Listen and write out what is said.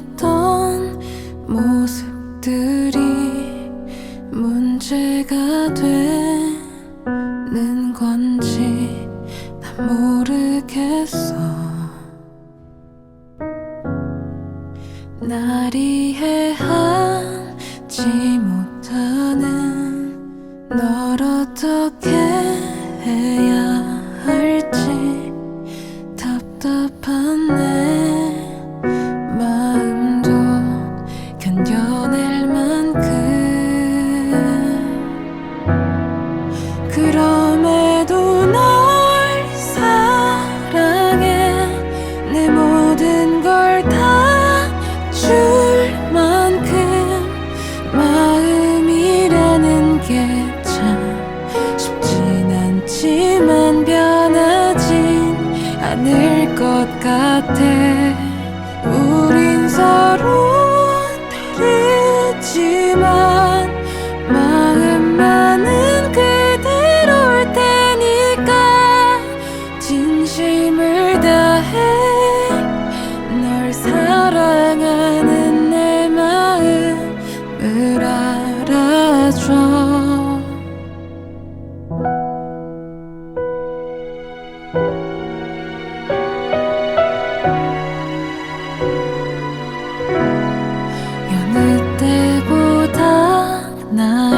어떤 모습들이 문제가 되는 건지 난 모르겠어. 날 이해하지 못하는 널 어떻게 해야 같지만 변하진 않을 것 같아. 나